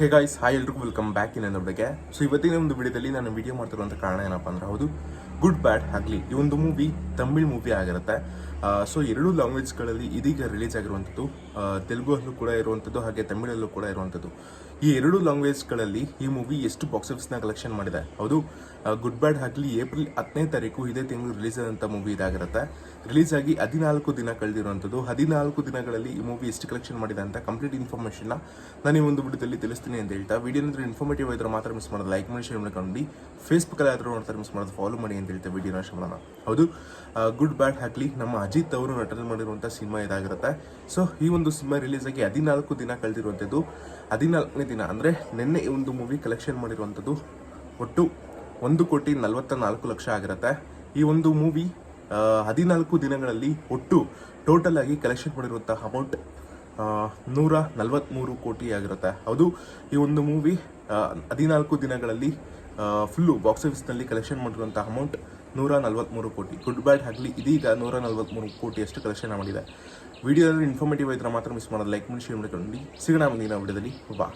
ಹೇ guys hi ಎಲ್ರಿಗೂ welcome back in ಬಗ್ಗೆ so ಇವತ್ತಿನ ಒಂದು ವಿಡಿಯೋದಲ್ಲಿ ನಾನು ವಿಡಿಯೋ ಮಾಡ್ತಿರುವಂಥ ಕಾರಣ ಏನಪ್ಪ ಅಂದ್ರೆ ಹೌದು ಗುಡ್ ಬ್ಯಾಡ್ ಆಗ್ಲಿ ಈ ಒಂದು ಮೂವಿ ತಮಿಳ್ ಮೂವಿ ಆಗಿರುತ್ತೆ. ಸೊ ಎರಡು ಲ್ಯಾಂಗ್ವೇಜ್ಗಳಲ್ಲಿ ಇದೀಗ ರಿಲೀಸ್ ಆಗಿರುವಂಥದ್ದು ತೆಲುಗುವಲ್ಲೂ ಕೂಡ ಇರುವಂಥದ್ದು, ಹಾಗೆ ತಮಿಳಲ್ಲೂ ಕೂಡ ಇರುವಂಥದ್ದು. ಈ ಎರಡು ಲ್ಯಾಂಗ್ವೇಜ್ಗಳಲ್ಲಿ ಈ ಮೂವಿ ಎಷ್ಟು ಬಾಕ್ಸ್ ಆಫೀಸ್ನ ಕಲೆಕ್ಷನ್ ಮಾಡಿದೆ? ಹೌದು ಗುಡ್ ಬ್ಯಾಡ್ ಆಗಲಿ ಏಪ್ರಿಲ್ ಹತ್ತನೇ ತಾರೀಕು ಇದೇ ತಿಂಗಳು ರಿಲೀಸ್ ಆದಂಥ ಮೂವಿ ಇದಾಗಿರುತ್ತೆ. ರಿಲೀಸ್ ಆಗಿ ಹದಿನಾಲ್ಕು ದಿನ ಕಳೆದಿರುವಂಥದ್ದು. ಹದಿನಾಲ್ಕು ದಿನಗಳಲ್ಲಿ ಈ ಮೂವಿ ಎಷ್ಟು ಕಲೆಕ್ಷನ್ ಮಾಡಿದೆ ಅಂತ ಕಂಪ್ಲೀಟ್ ಇನ್ಫಾರ್ಮೇಷನ್ನ ನಾನು ಈ ಒಂದು ವಿಡಿಯೋದಲ್ಲಿ ತಿಳಿಸ್ತೀನಿ ಅಂತ ಹೇಳ್ತಾ ವಿಡಿಯೋ ಅಂದರೆ ಇನ್ಫಾರ್ಮೇಟಿವ್ ಇದ್ರೆ ಮಾತ್ರ ಮಿಸ್ ಮಾಡೋದು. ಲೈಕ್ ಮಾಡಿ ಶೇರ್ ಮಾಡ್ಕೊಂಡು ಫೇಸ್ಬುಕ್ಕಲ್ಲಿ ಆದರೂ ನೋಡ್ತಾರೆ ಮಿಸ್ ಮಾಡೋದು. ಫಾಲೋ ಮಾಡಿ ಅಂತ ಹೇಳ್ತಾ ವಿಡಿಯೋನ ಮಾಡೋಣ ಹೌದು ಗುಡ್ ಬ್ಯಾಡ್ ಹಾಕ್ಲಿ ನಮ್ಮ ಅಜಿತ್ ಅವರು ನಟನೆ ಮಾಡಿರುವಂಥ ಸಿನಿಮಾ ಇದಾಗಿರುತ್ತೆ. ಸೊ ಈ ಒಂದು ಸಿನಿಮಾ ರಿಲೀಸ್ ಆಗಿ ಹದಿನಾಲ್ಕು ದಿನ ಕಳೆದಿರುವಂಥದ್ದು ಹದಿನಾಲ್ಕನೇ ದಿನ ಅಂದರೆ ನಿನ್ನೆ ಈ ಒಂದು ಮೂವಿ ಕಲೆಕ್ಷನ್ ಮಾಡಿರುವಂಥದ್ದು ಒಟ್ಟು ಒಂದು ಕೋಟಿ ನಲವತ್ತ ನಾಲ್ಕು ಲಕ್ಷ ಆಗಿರುತ್ತೆ. ಈ ಒಂದು ಮೂವಿ ಹದಿನಾಲ್ಕು ದಿನಗಳಲ್ಲಿ ಒಟ್ಟು ಟೋಟಲ್ ಆಗಿ ಕಲೆಕ್ಷನ್ ಮಾಡಿರುವಂಥ ಅಮೌಂಟ್ ನೂರ ನಲವತ್ತ್ಮೂರು ಕೋಟಿ ಆಗಿರುತ್ತೆ. ಹೌದು, ಈ ಒಂದು ಮೂವಿ ಹದಿನಾಲ್ಕು ದಿನಗಳಲ್ಲಿ ಫುಲ್ಲು ಬಾಕ್ಸ್ ಆಫೀಸ್ನಲ್ಲಿ ಕಲೆಕ್ಷನ್ ಮಾಡಿರುವಂಥ ಅಮೌಂಟ್ ನೂರ ನಲವತ್ತ್ಮೂರು ಕೋಟಿ. ಗುಡ್ ಬ್ಯಾಡ್ ಆಗಲಿ ಇದೀಗ ನೂರ ನಲವತ್ತ್ಮೂರು ಕೋಟಿಯಷ್ಟು ಕಲೆಕ್ಷನ್ ಮಾಡಿದೆ ವಿಡಿಯೋದಲ್ಲಿ ಇನ್ಫಾರ್ಮೇಟಿವ್ ಇದ್ರೆ ಮಾತ್ರ ಮಿಸ್ ಮಾಡೋದು ಲೈಕ್ ಮಾಡಿ ಶೇರ್ ಮಾಡ್ಕೊಂಡು ಸಿಗೋಣ ಮುಂದಿನ ವಿಡಿಯೋದಲ್ಲಿ. ಬಾ